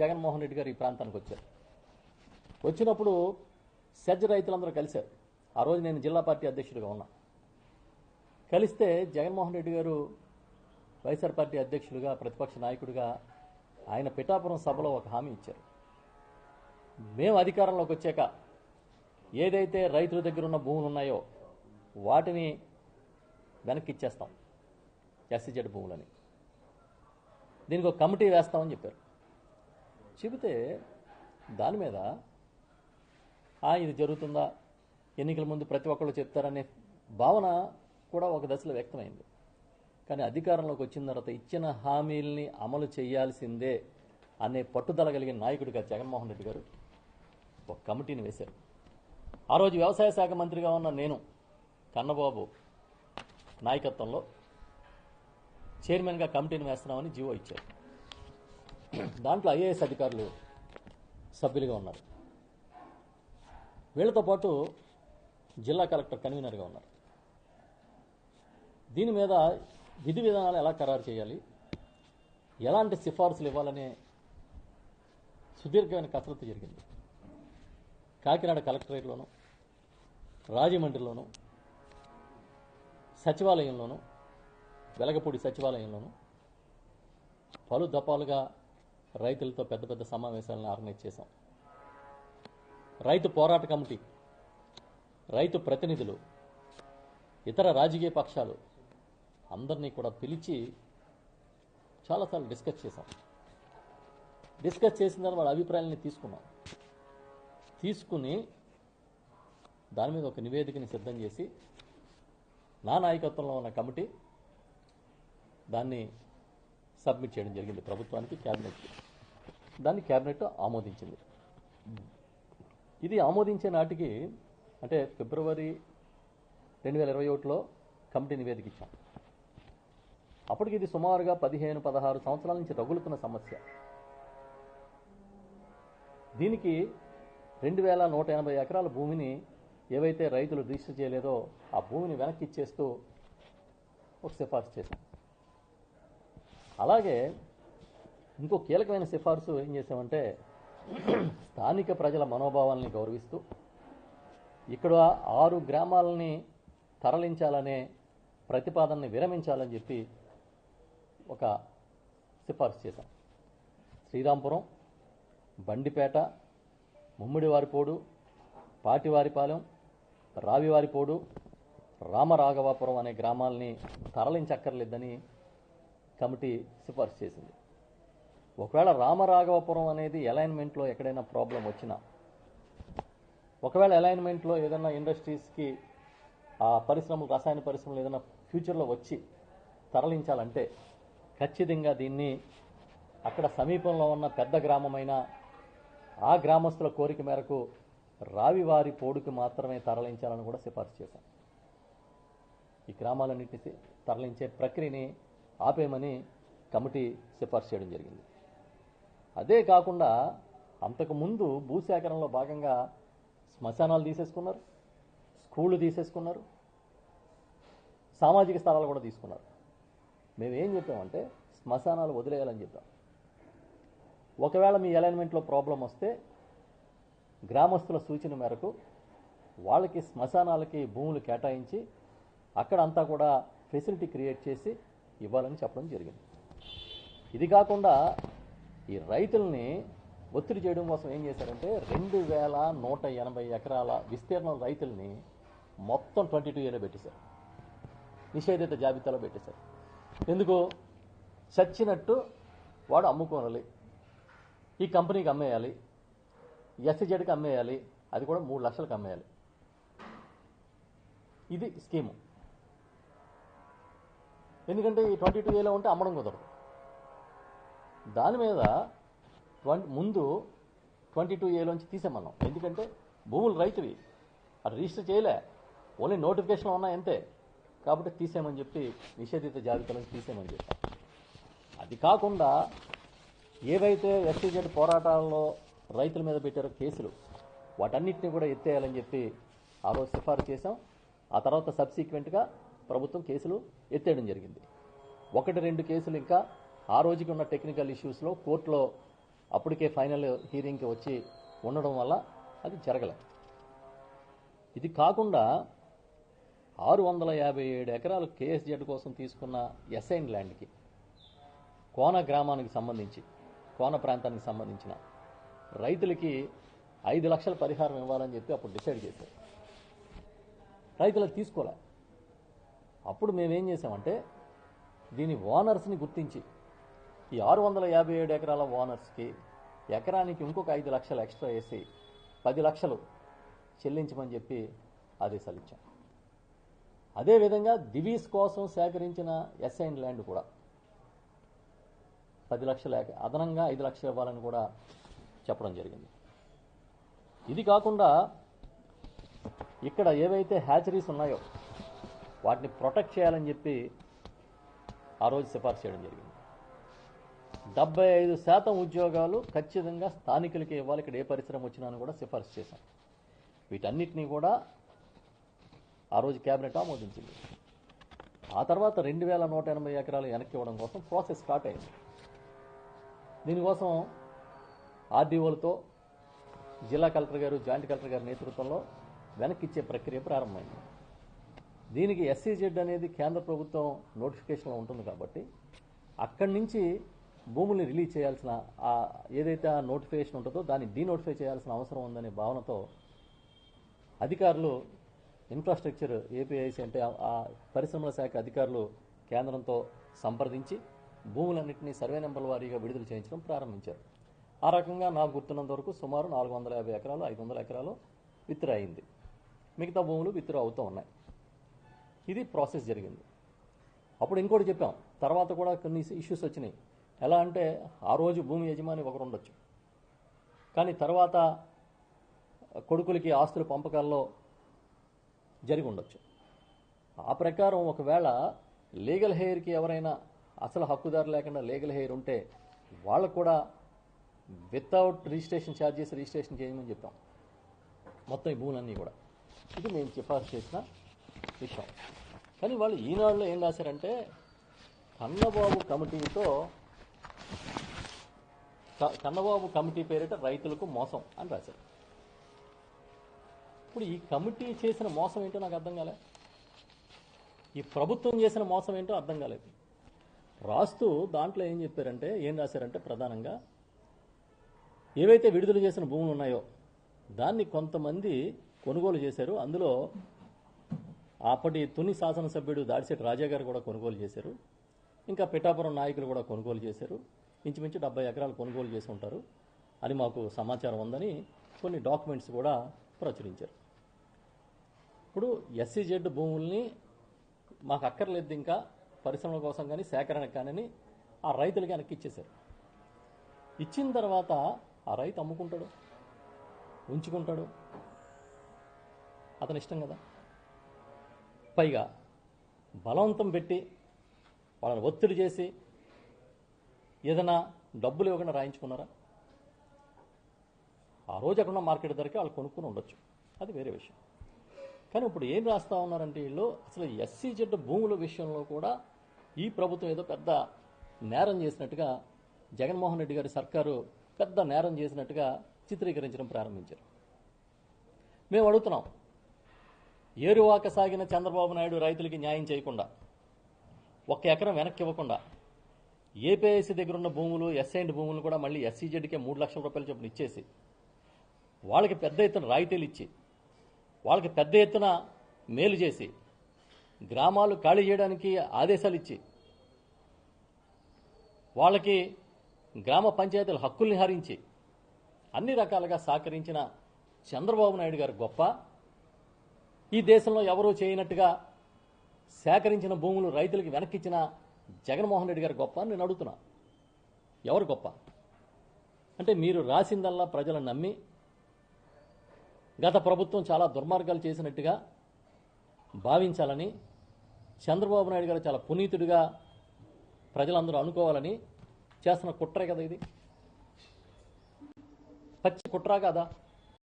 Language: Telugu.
జగన్మోహన్ రెడ్డి గారు ఈ ప్రాంతానికి వచ్చారు. వచ్చినప్పుడు సజ్జ రైతులందరూ కలిశారు. ఆ రోజు నేను జిల్లా పార్టీ అధ్యక్షుడిగా ఉన్నా. కలిస్తే జగన్మోహన్ రెడ్డి గారు వైఎస్ఆర్ పార్టీ అధ్యక్షుడిగా ప్రతిపక్ష నాయకుడిగా ఆయన పిఠాపురం సభలో ఒక హామీ ఇచ్చారు. మేము అధికారంలోకి వచ్చాక ఏదైతే రైతుల దగ్గర ఉన్న భూములు ఉన్నాయో వాటిని వెనక్కి ఇచ్చేస్తాం ఎస్సీజెడ్ భూములని. దీనికి ఒక కమిటీ వేస్తామని చెప్పారు. చెబితే దాని మీద "ఆ, ఇది జరుగుతుందా? ఎన్నికల ముందు ప్రతి ఒక్కళ్ళు చెప్తారనే భావన కూడా ఒక దశలో వ్యక్తమైంది. కానీ అధికారంలోకి వచ్చిన తర్వాత ఇచ్చిన హామీల్ని అమలు చేయాల్సిందే అనే పట్టుదల కలిగిన నాయకుడిగా జగన్మోహన్ రెడ్డి గారు ఒక కమిటీని వేశారు. ఆ రోజు వ్యవసాయ శాఖ మంత్రిగా ఉన్న నేను కన్నబాబు నాయకత్వంలో చైర్మన్గా కమిటీని వేస్తున్నామని జీవో ఇచ్చారు. దాంట్లో ఐఏఎస్ అధికారులు సభ్యులుగా ఉన్నారు. వీళ్ళతో పాటు జిల్లా కలెక్టర్ కన్వీనర్గా ఉన్నారు. దీని మీద విధి విధానాలు ఎలా ఖరారు చేయాలి? ఎలాంటి సిఫార్సులు ఇవ్వాలనే సుదీర్ఘమైన కసరత్తు జరిగింది. కాకినాడ కలెక్టరేట్లోను రాజమండ్రిలోను సచివాలయంలోను వెలగపూడి సచివాలయంలోను పలు దఫాలుగా రైతులతో పెద్ద పెద్ద సమావేశాలను ఆర్గనైజ్ చేశాం. రైతు పోరాట కమిటీ రైతు ప్రతినిధులు ఇతర రాజకీయ పక్షాలు అందరినీ కూడా పిలిచి చాలాసార్లు డిస్కస్ చేశాం. డిస్కస్ చేసిన తర్వాత వాళ్ళ అభిప్రాయాలని తీసుకున్నాం. తీసుకుని దాని మీద ఒక నివేదికని సిద్ధం చేసి నా నాయకత్వంలో ఉన్న కమిటీ దాన్ని సబ్మిట్ చేయడం జరిగింది ప్రభుత్వానికి క్యాబినెట్కి. దాన్ని క్యాబినెట్ ఆమోదించింది. ఇది ఆమోదించే నాటికి అంటే ఫిబ్రవరి రెండు వేల ఇరవై ఒకటిలో కమిటీ నివేదిక ఇచ్చాం. అప్పటికి ఇది సుమారుగా పదిహేను పదహారు సంవత్సరాల నుంచి రగులుతున్న సమస్య. దీనికి రెండు వేల నూట ఎనభై ఎకరాల భూమిని ఏవైతే రైతులు రిజిస్టర్ చేయలేదో ఆ భూమిని వెనక్కి ఇచ్చేస్తూ ఒక సిఫార్సు చేశాం. అలాగే ఇంకో కీలకమైన సిఫార్సు ఏం చేసామంటే స్థానిక ప్రజల మనోభావాల్ని గౌరవిస్తూ ఇక్కడ ఆరు గ్రామాలని తరలించాలనే ప్రతిపాదనని విరమించాలని చెప్పి ఒక సిఫార్సు చేశాం. శ్రీరాంపురం బండిపేట ముమ్మిడివారిపోడు పాటివారిపాలెం రావివారిపోడు రామరాఘవాపురం అనే గ్రామాలని తరలించక్కర్లేదని కమిటీ సిఫార్సు చేసింది. ఒకవేళ రామరాఘవపురం అనేది అలైన్మెంట్లో ఎక్కడైనా ప్రాబ్లం వచ్చినా ఒకవేళ అలైన్మెంట్లో ఏదైనా ఇండస్ట్రీస్కి ఆ పరిశ్రమలు రసాయన పరిశ్రమలు ఏదైనా ఫ్యూచర్లో వచ్చి తరలించాలంటే ఖచ్చితంగా దీన్ని అక్కడ సమీపంలో ఉన్న పెద్ద గ్రామమైన ఆ గ్రామస్తుల కోరిక మేరకు రావివారి పోడుకి మాత్రమే తరలించాలని కూడా సిఫార్సు చేశాం. ఈ గ్రామాలన్నింటినీ తరలించే ప్రక్రియని ఆపేయమని కమిటీ సిఫార్సు చేయడం జరిగింది. అదే కాకుండా అంతకుముందు భూసేకరణలో భాగంగా శ్మశానాలు తీసేసుకున్నారు స్కూళ్ళు తీసేసుకున్నారు సామాజిక స్థలాలు కూడా తీసుకున్నారు. మేమేం చెప్పామంటే శ్మశానాలు వదిలేయాలని చెప్పాం. ఒకవేళ మీ అలైన్మెంట్లో ప్రాబ్లం వస్తే గ్రామస్తుల సూచన మేరకు వాళ్ళకి శ్మశానాలకి భూములు కేటాయించి అక్కడ అంతా కూడా ఫెసిలిటీ క్రియేట్ చేసి ఇవ్వాలని చెప్పడం జరిగింది. ఇది కాకుండా ఈ రైతుల్ని ఒత్తిడి చేయడం కోసం ఏం చేశారంటే రెండు వేల నూట ఎనభై ఎకరాల విస్తీర్ణం రైతుల్ని మొత్తం ట్వంటీ టూ ఏలో పెట్టేశారు. నిషేధిత జాబితాలో పెట్టేశారు. ఎందుకు? చచ్చినట్టు వాడు అమ్ముకోనాలి ఈ కంపెనీకి అమ్మేయాలి. ఎస్జెడ్కి అమ్మేయాలి. అది కూడా మూడు లక్షలకు అమ్మేయాలి. ఇది స్కీము. ఎందుకంటే ఈ ట్వంటీ టూ ఏలో ఉంటే అమ్మడం కుదరదు. దాని మీద ట్వంటీ ముందు ట్వంటీ టూ ఏలోంచి తీసేమన్నాం ఎందుకంటే భూములు రైతువి. అది రిజిస్టర్ చేయలే. ఓన్లీ నోటిఫికేషన్ ఉన్నాయి అంతే. కాబట్టి తీసేయమని చెప్పి నిషేధిత జాబితాలోంచి తీసేయమని చెప్పాం. అది కాకుండా ఏవైతే ఎస్టీజెడ్ పోరాటాల్లో రైతుల మీద పెట్టారో కేసులు వాటన్నిటిని కూడా ఎత్తేయాలని చెప్పి ఆ రోజు సిఫారు చేశాం. ఆ తర్వాత సబ్సిక్వెంట్గా ప్రభుత్వం కేసులు ఎత్తేయడం జరిగింది. ఒకటి రెండు కేసులు ఇంకా ఆ రోజుకి ఉన్న టెక్నికల్ ఇష్యూస్లో కోర్టులో అప్పటికే ఫైనల్ హీరింగ్కి వచ్చి ఉండడం వల్ల అది జరగలేదు. ఇది కాకుండా ఆరు వందల యాభై ఏడు ఎకరాలు కేఎస్జెడ్ కోసం తీసుకున్న ఎస్ఐన్ ల్యాండ్కి కోన గ్రామానికి సంబంధించి కోన ప్రాంతానికి సంబంధించిన రైతులకి ఐదు లక్షల పరిహారం ఇవ్వాలని చెప్పి అప్పుడు డిసైడ్ చేశారు. రైతులకు తీసుకోలే. అప్పుడు మేమేం చేసామంటే దీని ఓనర్స్ని గుర్తించి ఈ ఆరు వందల యాభై ఏడు ఎకరాల ఓనర్స్కి ఎకరానికి ఇంకొక ఐదు లక్షలు ఎక్స్ట్రా వేసి పది లక్షలు చెల్లించమని చెప్పి ఆదేశాలు ఇచ్చాం అదేవిధంగా దివీస్ కోసం సేకరించిన ఎస్ఐన్ ల్యాండ్ కూడా పది లక్షల అదనంగా ఐదు లక్షలు ఇవ్వాలని కూడా చెప్పడం జరిగింది. ఇది కాకుండా ఇక్కడ ఏవైతే హ్యాచరీస్ ఉన్నాయో వాటిని ప్రొటెక్ట్ చేయాలని చెప్పి ఆ రోజు సిఫార్సు చేయడం జరిగింది. డెబ్బై ఐదు శాతం ఉద్యోగాలు ఖచ్చితంగా స్థానికులకి ఇవ్వాలి. ఇక్కడ ఏ పరిశ్రమ వచ్చినా అని కూడా సిఫార్సు చేశాం. వీటన్నిటినీ కూడా ఆ రోజు కేబినెట్ ఆమోదించింది. ఆ తర్వాత రెండు వేల నూట ఎనభై ఎకరాలు వెనక్కి ఇవ్వడం కోసం ప్రాసెస్ స్టార్ట్ అయింది. దీనికోసం ఆర్డీఓలతో జిల్లా కలెక్టర్ గారు జాయింట్ కలెక్టర్ గారి నేతృత్వంలో వెనక్కి ఇచ్చే ప్రక్రియ ప్రారంభమైంది. దీనికి ఎస్సీజెడ్ అనేది కేంద్ర ప్రభుత్వం నోటిఫికేషన్లో ఉంటుంది కాబట్టి అక్కడి నుంచి భూముల్ని రిలీజ్ చేయాల్సిన ఆ ఏదైతే ఆ నోటిఫికేషన్ ఉంటుందో దాన్ని డీనోటిఫై చేయాల్సిన అవసరం ఉందనే భావనతో అధికారులు ఇన్ఫ్రాస్ట్రక్చర్ ఏపీఐసి అంటే ఆ- పరిశ్రమల శాఖ అధికారులు కేంద్రంతో సంప్రదించి భూములన్నింటినీ సర్వే నెంబర్ల వారీగా విడుదల చేయించడం ప్రారంభించారు. ఆ రకంగా నాకు గుర్తున్నంత వరకు సుమారు నాలుగు వందల యాభై ఎకరాలు ఐదు వందల ఎకరాలు విత్డ్రా అయింది. మిగతా భూములు విత్డ్రా అవుతూ ఉన్నాయి. ఇది ప్రాసెస్ జరిగింది. అప్పుడు ఇంకోటి చెప్పాం. తర్వాత కూడా కొన్ని ఇష్యూస్ వచ్చినాయి. ఎలా అంటే ఆ రోజు భూమి యజమాని ఒకరు ఉండొచ్చు కానీ తర్వాత కొడుకులకి ఆస్తుల పంపకాల్లో జరిగి ఉండొచ్చు ఆ ప్రకారం ఒకవేళ లీగల్ హెయిర్కి ఎవరైనా అసలు హక్కుదారు లేకుండా లీగల్ హెయిర్ ఉంటే వాళ్ళకు కూడా వితౌట్ రిజిస్ట్రేషన్ ఛార్జెస్ రిజిస్ట్రేషన్ చేయమని చెప్పాం మొత్తం ఈ భూములన్నీ కూడా. ఇది మేము సిఫార్సు చేసిన విషయం. కానీ వాళ్ళు ఈనాడులో ఏం రాశారంటే కన్నబాబు కమిటీతో కన్నబాబు కమిటీ పేరిట రైతులకు మోసం అని రాశారు. ఇప్పుడు ఈ కమిటీ చేసిన మోసం ఏంటో నాకు అర్థం కాలే. ఈ ప్రభుత్వం చేసిన మోసం ఏంటో అర్థం కాలేదు. రాస్తూ దాంట్లో ఏం చెప్పారంటే ఏం రాశారంటే ప్రధానంగా ఏవైతే విడుదల చేసిన భూములు ఉన్నాయో దాన్ని కొంతమంది కొనుగోలు చేశారు. అందులో అప్పటి తుని శాసనసభ్యుడు దాడిశెట్టి రాజా గారు కూడా కొనుగోలు చేశారు. ఇంకా పిఠాపురం నాయకులు కూడా కొనుగోలు చేశారు. ఇంచుమించు డెబ్బై ఎకరాలు కొనుగోలు చేసి ఉంటారు. అని మాకు సమాచారం ఉందని కొన్ని డాక్యుమెంట్స్ కూడా ప్రచురించారు. ఇప్పుడు ఎస్సీజెడ్ భూముల్ని మాకు అక్కర్లేదు ఇంకా పరిశ్రమల కోసం కానీ సేకరణకు కానీ ఆ రైతులకి వెనక్కి ఇచ్చేశారు. ఇచ్చిన తర్వాత ఆ రైతు అమ్ముకుంటాడు ఉంచుకుంటాడు. అతని ఇష్టం కదా. పైగా బలవంతం పెట్టి వాళ్ళని ఒత్తిడి చేసి ఏదైనా డబ్బులు ఇవ్వకుండా రాయించుకున్నారా? ఆ రోజు అక్కడ మార్కెట్ ధరకి వాళ్ళు కొనుక్కుని ఉండొచ్చు. అది వేరే విషయం. కానీ ఇప్పుడు ఏం రాస్తా ఉన్నారంటే వీళ్ళు అసలు ఎస్సీ జెడ్ భూముల విషయంలో కూడా ఈ ప్రభుత్వం ఏదో పెద్ద నేరం చేసినట్టుగా జగన్మోహన్ రెడ్డి గారి సర్కారు పెద్ద నేరం చేసినట్టుగా చిత్రీకరించడం ప్రారంభించారు. మేము అడుగుతున్నాం ఏరువాక సాగిన చంద్రబాబు నాయుడు రైతులకి న్యాయం చేయకుండా ఒక్క ఎకరం వెనక్కి ఇవ్వకుండా ఏపీఐసి దగ్గర ఉన్న భూములు ఎస్ఐండ్ భూములు కూడా మళ్ళీ ఎస్సీజెడ్కే మూడు లక్షల రూపాయల చొప్పున ఇచ్చేసి వాళ్ళకి పెద్ద ఎత్తున రాయితీలు ఇచ్చి వాళ్ళకి పెద్ద ఎత్తున మేలు చేసి గ్రామాలు ఖాళీ చేయడానికి ఆదేశాలు ఇచ్చి వాళ్ళకి గ్రామ పంచాయతీల హక్కుల్ని హరించి అన్ని రకాలుగా సహకరించిన చంద్రబాబు నాయుడు గారు గొప్ప. ఈ దేశంలో ఎవరూ చేయనట్టుగా సేకరించిన భూములు రైతులకు వెనక్కిచ్చిన జగన్మోహన్ రెడ్డి గారు గొప్ప అని నేను అడుగుతున్నా. ఎవరు గొప్ప? అంటే మీరు రాసిందల్లా ప్రజలను నమ్మి గత ప్రభుత్వం చాలా దుర్మార్గాలు చేసినట్టుగా భావించాలని చంద్రబాబు నాయుడు గారు చాలా పునీతుడిగా ప్రజలందరూ అనుకోవాలని చేస్తున్న కుట్రే కదా ఇది? పచ్చి కుట్ర కదా?